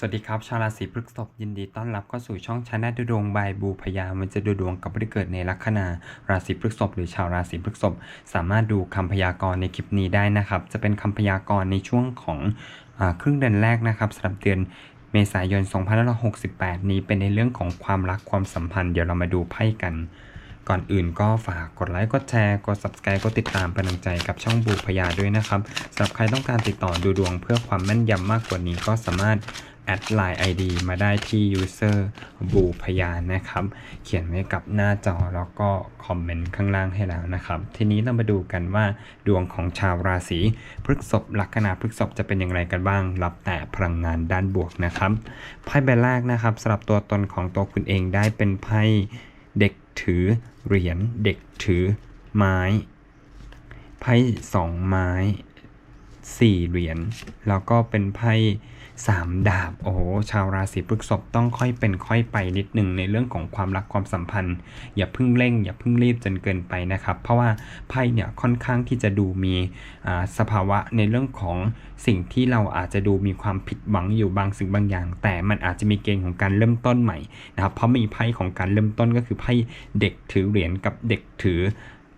สวัสดีครับ ชาวราศีพฤษภยินดีต้อนรับเข้าสู่ช่องชาแนลดูดวงบายบูพยามันจะดูดวงกับผู้ที่เกิดในลัคนาราศีพฤษภหรือชาวราศีพฤษภสามารถดูคำพยากรณ์ในคลิปนี้ได้นะครับ จะเป็นคำพยากรณ์ในช่วงของอครึ่งเดือนแรกนะครับสำหรับเดือนเมษายน 2568 นี้เป็นในเรื่องของความรักความสัมพันธ์เดี๋ยวเรามาดูไพ่กัน ก่อนอื่นก็ฝากกดไลค์กดแชร์กด subscribe กดติดตามเป็นกำลังใจกับช่องบูพยาด้วยนะครับสำหรับใครต้องการติดต่อดูดวงเพื่อความแม่นยำมากกว่านี้ก็สามารถ แอดไลน์ ID มาได้ที่ user บูพยานนะครับ เขียนไว้กับหน้าจอแล้วก็คอมเมนต์ข้างล่างให้แล้วนะครับ ทีนี้เรามาดูกันว่าดวงของชาวราศีพฤษภลัคนาพฤษภจะเป็นอย่างไรกันบ้าง รับแต่พลังงานด้านบวกนะครับ ไพ่ใบแรกนะครับสำหรับตัวตนของตัวคุณเองได้เป็นไพ่เด็กถือเหรียญเด็กถือไม้ไพ่สองไม้สี่เหรียญแล้วก็เป็นไพ่ สามดาบ โอ้โหชาวราศีพฤษภต้องค่อยเป็นค่อยไปนิดหนึ่งในเรื่องของความรักความสัมพันธ์ อย่าเพิ่งเร่ง อย่าเพิ่งรีบจนเกินไปนะครับ เพราะว่าไพ่เนี่ยค่อนข้างที่จะดูมีอ่าสภาวะในเรื่องของสิ่งที่เราอาจจะดูมีความผิดหวังอยู่บางสิ่งบางอย่าง แต่มันอาจจะมีเกณฑ์ของการเริ่มต้นใหม่นะครับเพราะมีไพ่ของการเริ่มต้นก็คือไพ่เด็กถือเหรียญกับเด็กถือ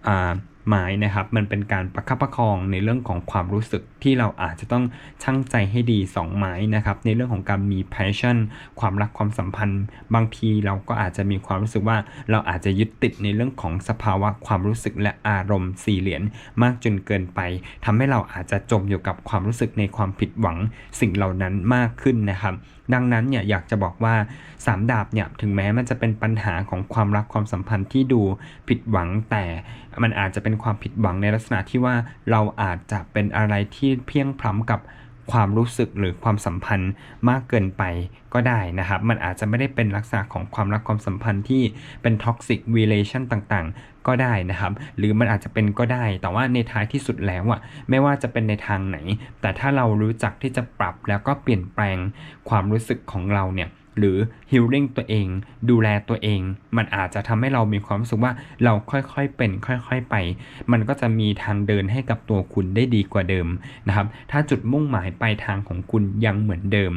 อ่า หมายนะครับ มันเป็นการประคับประคองในเรื่องของความรู้สึกที่เราอาจจะต้องชั่งใจให้ดี2หมายนะครับ ในเรื่องของการมี passion ความรักความสัมพันธ์ บางทีเราก็อาจจะมีความรู้สึกว่าเราอาจจะยึดติดในเรื่องของสภาวะความรู้สึกและอารมณ์สี่เหรียญมากจนเกินไปทำให้เราอาจจะจมอยู่กับความรู้สึกในความผิดหวังสิ่งเหล่านั้นมากขึ้นนะครับ ดังนั้นเนี่ยอยากจะบอกว่าสามดาบเนี่ยถึงแม้มันจะเป็นปัญหาของความรักความสัมพันธ์ที่ดูผิดหวังแต่มันอาจจะเป็นความผิดหวังในลักษณะที่ว่าเราอาจจะเป็นอะไรที่เพียงพล้ำกับความรู้สึกหรือความสัมพันธ์มากเกินไปก็ได้นะครับ มันอาจจะไม่ได้เป็นลักษณะของความรักความสัมพันธ์ที่เป็นท็อกซิก relation ต่างๆ ก็ได้นะครับ หรือมันอาจจะเป็นก็ได้ แต่ว่าในท้ายที่สุดแล้วอะไม่ว่าจะเป็นในทางไหน แต่ถ้าเรารู้จักที่จะปรับแล้วก็เปลี่ยนแปลงความรู้สึกของเราเนี่ย หรือ healing ตัวเอง ดูแลตัวเอง มันอาจจะทำให้เรามีความรู้สึกว่าเราค่อยๆเป็นค่อยๆไป มันก็จะมีทางเดินให้กับตัวคุณได้ดีกว่าเดิมนะครับ ถ้าจุดมุ่งหมายปลายทางของคุณยังเหมือนเดิม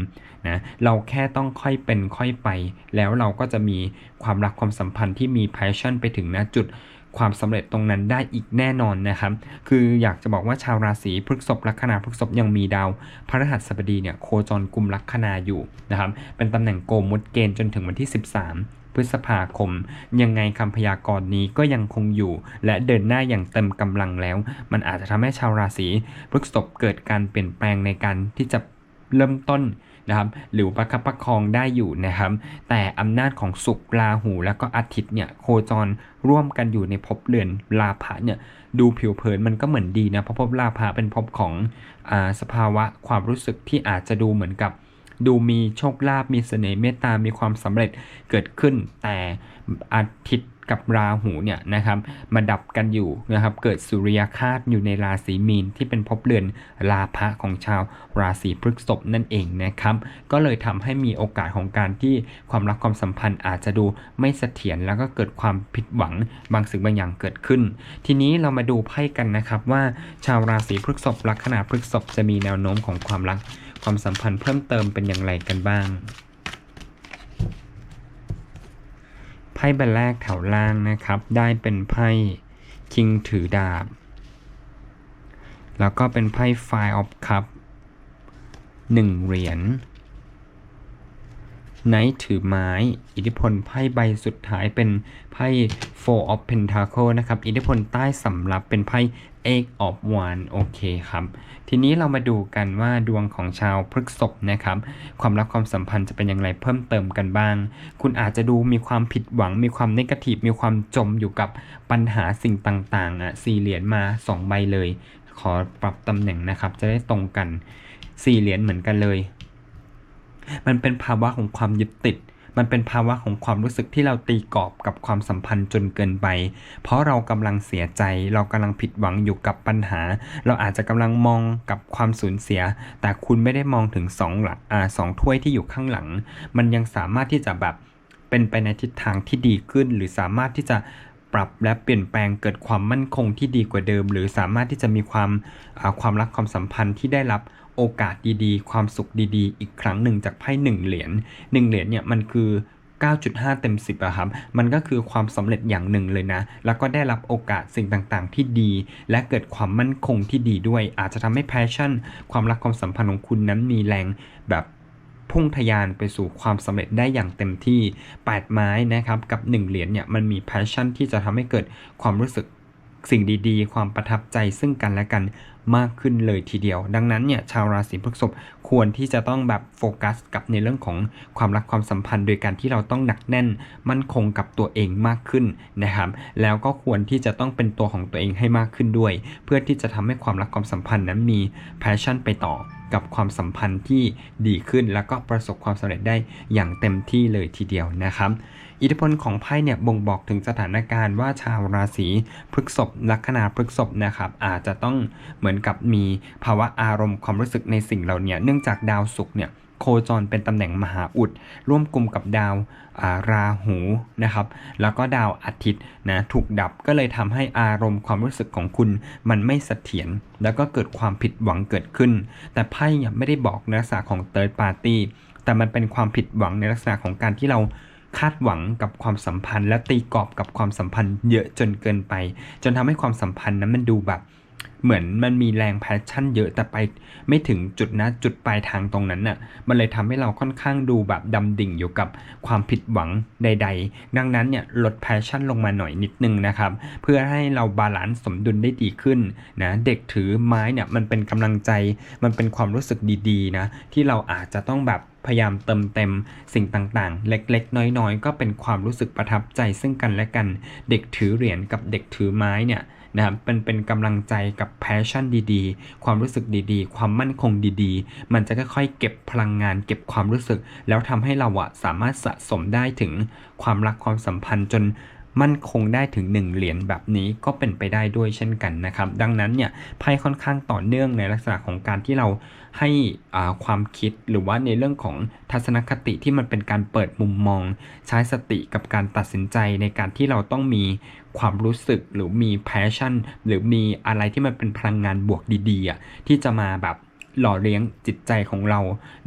นะเราแค่ต้องค่อยเป็นค่อยไป แล้วเราก็จะมีความรักความสัมพันธ์ที่มี passion ไปถึงณจุด ความสำเร็จตรงนั้นได้อีกแน่นอนนะครับ คืออยากจะบอกว่าชาวราศีพฤษภลัคนาพฤษภยังมีดาวพฤหัสบดีเนี่ยโคจรกลุ่มลัคนาอยู่นะครับ เป็นตำแหน่งโกมุดเกณฑ์จนถึงวันที่ 13พฤษภาคม ยังไงคำพยากรณ์นี้ก็ยังคงอยู่ และเดินหน้าอย่างเต็มกำลังแล้ว มันอาจจะทำให้ชาวราศีพฤษภเกิดการเปลี่ยนแปลงในการที่จะเริ่มต้น นะครับหรือประคับประคองได้อยู่นะครับ แต่อำนาจของศุกร์ราหูแล้วก็อาทิตย์เนี่ยโคจรร่วมกันอยู่ในภพเรือนลาภะเนี่ยดูผิวเผินมันก็เหมือนดีนะเพราะภพลาภะเป็นภพของอสภาวะความรู้สึกที่อาจจะดูเหมือนกับดูมีโชคลาภมีเสน่ห์เมตตา มีความสำเร็จเกิดขึ้น แต่อาทิตย์ กับราหูเนี่ยนะครับมาดับกันอยู่นะครับเกิดสุริยคาตอยู่ในราศีมีนที่เป็นภพเรือนลาภะของชาวราศีพฤษภนั่นเองนะครับก็เลยทำให้มีโอกาสของการที่ความรักความสัมพันธ์อาจจะดูไม่เสถียรแล้วก็เกิดความผิดหวังบางสิ่งบางอย่างเกิดขึ้น ทีนี้เรามาดูไพ่กันนะครับว่าชาวราศีพฤษภลัคนาพฤษภจะมีแนวโน้มของความรักความสัมพันธ์เพิ่มเติมเป็นอย่างไรกันบ้าง ไพ่ใบแรกแถวล่างนะครับ ได้เป็นไพ่คิงถือดาบ แล้วก็เป็นไพ่ไฟออฟคัพหนึ่งเหรียญ ไนท์ถือไม้ อิทธิพลไพ่ใบสุดท้ายเป็นไพ่ Four of Pentacle นะครับ อิทธิพลใต้สำรับเป็นไพ่ Eight of w a n d โอเคครับ ทีนี้เรามาดูกันว่าดวงของชาวพฤกษภนะครับ ความรักความสัมพันธ์จะเป็นอย่างไรเพิ่มเติมกันบ้าง คุณอาจจะดูมีความผิดหวัง มีความนกาทีฟมีความจมอยู่กับปัญหาสิ่งต่างๆอะสี่เหรียญมา 2 ใบเลย ขอปรับตำแหน่งนะครับ จะได้ตรงกันสี่เหรียญเหมือนกันเลย มันเป็นภาวะของความยึดติด มันเป็นภาวะของความรู้สึกที่เราตีกรอบกับความสัมพันธ์จนเกินไป เพราะเรากำลังเสียใจ เรากำลังผิดหวังอยู่กับปัญหา เราอาจจะกำลังมองกับความสูญเสีย แต่คุณไม่ได้มองถึงสองหลักอ่าสองถ้วยที่อยู่ข้างหลัง มันยังสามารถที่จะแบบเป็นไปในทิศทางที่ดีขึ้น หรือสามารถที่จะปรับและเปลี่ยนแปลงเกิดความมั่นคงที่ดีกว่าเดิม หรือสามารถที่จะมีความความรักความสัมพันธ์ที่ได้รับ โอกาสดีๆ ความสุขดีๆ อีกครั้งหนึ่งจากไพ่หนึ่งเหรียญหนึ่งเหรียญเนี่ยมันคือ 9.5 เต็ม 10อะครับ มันก็คือความสำเร็จอย่างหนึ่งเลยนะ แล้วก็ได้รับโอกาสสิ่งต่างๆ ที่ดี และเกิดความมั่นคงที่ดีด้วย อาจจะทำให้ passion ความรักความสัมพันธ์ของคุณนั้นมีแรงแบบพุ่งทะยานไปสู่ความสำเร็จได้อย่างเต็มที่ 8 ไม้นะครับ กับ 1 เหรียญเนี่ย มันมี passion ที่จะทำให้เกิดความรู้สึกสิ่งดีๆ ความประทับใจซึ่งกันและกัน มากขึ้นเลยทีเดียว ดังนั้นเนี่ยชาวราศีพฤษภควรที่จะต้องแบบโฟกัสกับในเรื่องของความรักความสัมพันธ์ โดยการที่เราต้องหนักแน่น มั่นคงกับตัวเองมากขึ้นนะครับ แล้วก็ควรที่จะต้องเป็นตัวของตัวเองให้มากขึ้นด้วย เพื่อที่จะทำให้ความรักความสัมพันธ์นั้นมีแพชชั่นไปต่อกับความสัมพันธ์ที่ดีขึ้น แล้วก็ประสบความสำเร็จได้อย่างเต็มที่เลยทีเดียวนะครับ อิทธิพลของไพ่เนี่ยบ่งบอกถึงสถานการณ์ว่าชาวราศีพฤษภลัคนาพฤษภนะครับอาจจะต้องเหมือนกับมีภาวะอารมณ์ความรู้สึกในสิ่งเหล่านี้เนื่องจากดาวศุกร์เนี่ยโคจรเป็นตำแหน่งมหาอุด ร่วมกลุ่มกับดาวาราหูนะครับ แล้วก็ดาวอาทิตย์นะถูกดับก็เลยทำให้อารมณ์ความรู้สึกของคุณมันไม่เสถียรแล้วก็เกิดความผิดหวังเกิดขึ้น แต่ไพ่ไม่ได้บอกในลักษณะของ third party แต่มันเป็นความผิดหวังในลักษณะของการที่เราคาดหวังกับความสัมพันธ์ และตีกรอบกับความสัมพันธ์เยอะจนเกินไป จนทำให้ความสัมพันธ์นั้นมันดูแบบ เหมือนมันมีแรงแพชชั่นเยอะแต่ไปไม่ถึงจุดนะจุดปลายทางตรงนั้นน่ะมันเลยทำให้เราค่อนข้างดูแบบดำดิ่งอยู่กับความผิดหวังใด ๆ ดังนั้นเนี่ยลดแพชชั่นลงมาหน่อยนิดนึงนะครับ เพื่อให้เราบาลานซ์สมดุลได้ดีขึ้นนะเด็กถือไม้เนี่ยมันเป็นกำลังใจมันเป็นความรู้สึกดีๆนะที่เราอาจจะต้องแบบพยายามเติมเต็มสิ่งต่างๆ เล็กๆ น้อยๆ ก็เป็นความรู้สึกประทับใจซึ่งกันและกัน เด็กถือเหรียญกับเด็กถือไม้เนี่ย นะครับเป็นเป็นกำลังใจกับแพชชั่นดีๆ ความรู้สึกดีๆ ความมั่นคงดีๆ มันจะค่อยๆเก็บพลังงาน เก็บความรู้สึก แล้วทำให้เราอะสามารถสะสมได้ถึงความรักความสัมพันธ์จน มั่นคงได้ถึง 1 เหรียญแบบนี้ก็เป็นไปได้ด้วยเช่นกันนะครับ ดังนั้นเนี่ยไพ่ค่อนข้างต่อเนื่องในลักษณะของการที่เราให้ความคิดหรือว่าในเรื่องของทัศนคติที่มันเป็นการเปิดมุมมอง ใช้สติกับการตัดสินใจในการที่เราต้องมีความรู้สึกหรือมีแพชชั่น หรือมีอะไรที่มันเป็นพลังงานบวกดีๆที่จะมาแบบ หล่อเลี้ยงจิตใจของเรา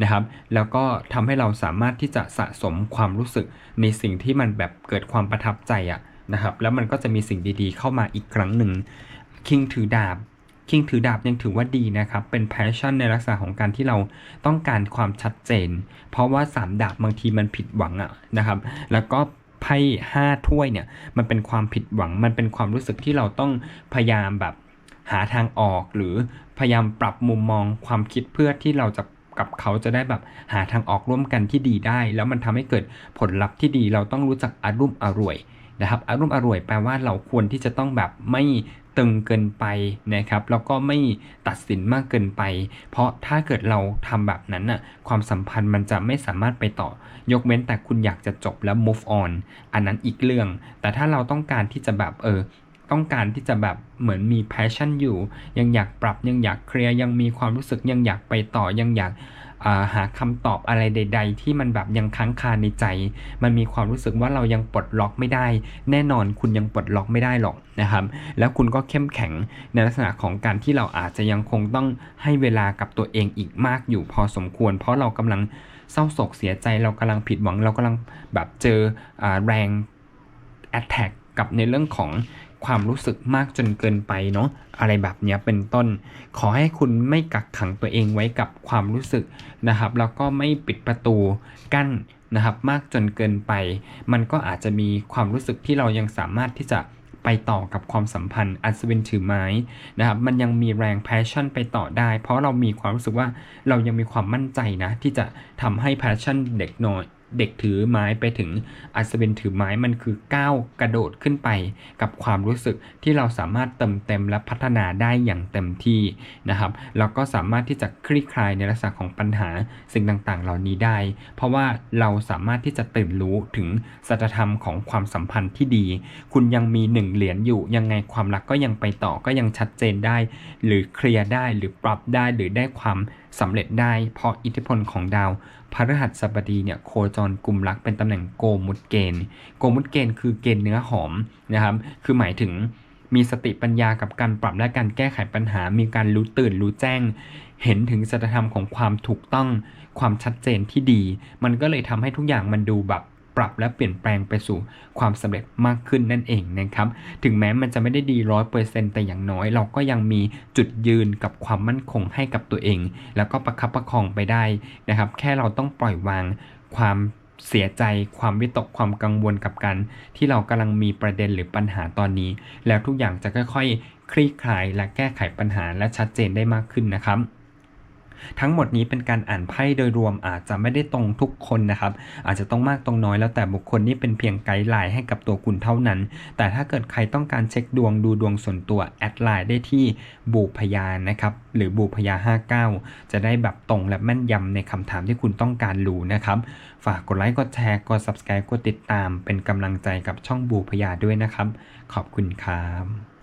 นะครับ แล้วก็ทำให้เราสามารถที่จะสะสมความรู้สึกในสิ่งที่มันแบบเกิดความประทับใจอะนะครับ แล้วมันก็จะมีสิ่งดีๆ เข้ามาอีกครั้งหนึ่งคิงถือดาบคิงถือดาบยังถือว่าดีนะครับ เป็นแพชชั่นในลักษณะของการที่เราต้องการความชัดเจน เพราะว่า 3 ดาบบางทีมันผิดหวังอะนะครับ แล้วก็ไพ่ห้าถ้วยเนี่ย มันเป็นความผิดหวัง มันเป็นความรู้สึกที่เราต้องพยายามแบบ หาทางออกหรือพยายามปรับมุมมองความคิดเพื่อที่เราจะกับเขาจะได้แบบหาทางออกร่วมกันที่ดีได้ แล้วมันทำให้เกิดผลลัพธ์ที่ดีเราต้องรู้จักอารุ่มอร่วยนะครับอารุ่มอร่วยแปลว่าเราควรที่จะต้องแบบไม่ตึงเกินไปนะครับแล้วก็ไม่ตัดสินมากเกินไป เพราะถ้าเกิดเราทำแบบนั้นน่ะความสัมพันธ์มันจะไม่สามารถไปต่อ ยกเว้นแต่คุณอยากจะจบแล้ว move on อันนั้นอีกเรื่อง แต่ถ้าเราต้องการที่จะแบบเออ ต้องการที่จะแบบเหมือนมีแพชชั่นอยู่ ยังอยากปรับยังอยากเคลียร์ยังมีความรู้สึกยังอยากไปต่อยังอยากหาคำตอบอะไรใด ๆ ที่มันแบบยังค้างคาในใจ มันมีความรู้สึกว่าเรายังปลดล็อกไม่ได้ แน่นอนคุณยังปลดล็อกไม่ได้หรอกนะครับ แล้วคุณก็เข้มแข็งในลักษณะของการที่เราอาจจะยังคงต้องให้เวลากับตัวเองอีกมากอยู่พอสมควร เพราะเรากำลังเศร้าโศกเสียใจ เรากำลังผิดหวัง เรากำลังแบบเจออแรงแอตแทก กับในเรื่องของความรู้สึกมากจนเกินไปเนาะอะไรแบบนี้เป็นต้น ขอให้คุณไม่กักขังตัวเองไว้กับความรู้สึกนะครับ แล้วก็ไม่ปิดประตูกั้นนะครับมากจนเกินไป มันก็อาจจะมีความรู้สึกที่เรายังสามารถที่จะไปต่อกับความสัมพันธ์อัศวินถือไม้นะครับมันยังมีแรงแพชชั่นไปต่อได้ เพราะเรามีความรู้สึกว่าเรายังมีความมั่นใจนะ ที่จะทำให้แพชชั่นเด็กน้อย เด็กถือไม้ไปถึงอัศวินถือไม้มันคือก้าวกระโดดขึ้นไป กับความรู้สึกที่เราสามารถเติมเต็มและพัฒนาได้อย่างเต็มที่นะครับแล้วก็สามารถที่จะคลี่คลายในลักษณะของปัญหาสิ่งต่างๆ เหล่านี้ได้ เพราะว่าเราสามารถที่จะตื่นรู้ถึงสัจธรรมของความสัมพันธ์ที่ดี คุณยังมีหนึ่งเหรียญอยู่ยังไงความรักก็ยังไปต่อก็ยังชัดเจนได้ หรือเคลียร์ได้หรือปรับได้หรือได้ความสำเร็จได้ เพราะอิทธิพลของดาว พฤหัสบดีเนี่ยโคจรกลุ่มรักเป็นตำแหน่งโกมุตเกณฑ์โกมุตเกณฑ์คือเกณฑ์เนื้อหอมนะครับ คือหมายถึงมีสติปัญญากับการปรับและการแก้ไขปัญหา มีการรู้ตื่นรู้แจ้ง เห็นถึงสัจธรรมของความถูกต้อง ความชัดเจนที่ดี มันก็เลยทำให้ทุกอย่างมันดูแบบ ปรับและเปลี่ยนแปลงไปสู่ความสำเร็จมากขึ้นนั่นเองนะครับถึงแม้มันจะไม่ได้ดีร้อยเปอร์เซ็นต์แต่อย่างน้อย เราก็ยังมีจุดยืนกับความมั่นคงให้กับตัวเอง แล้วก็ประคับประคองไปได้นะครับ แค่เราต้องปล่อยวางความเสียใจความวิตกความกังวลกับการที่เรากำลังมีประเด็นหรือปัญหาตอนนี้ แล้วทุกอย่างจะค่อยๆ คลี่คลายและแก้ไขปัญหาและชัดเจนได้มากขึ้นนะครับ ทั้งหมดนี้เป็นการอ่านไพ่โดยรวมอาจจะไม่ได้ตรงทุกคนนะครับ อาจจะต้องมากตรงน้อยแล้วแต่บุคคลนี่เป็นเพียงไกด์ไลน์ให้กับตัวคุณเท่านั้น แต่ถ้าเกิดใครต้องการเช็คดวงดูดวงส่วนตัวแอดไลน์ได้ที่บูพยานะครับหรือบูพยา 59 จะได้แบบตรงและแม่นยำในคำถามที่คุณต้องการรู้นะครับฝากกดไลค์กดแชร์กด subscribe กดติดตาม เป็นกำลังใจกับช่องบูพยาด้วยนะครับ ขอบคุณครับ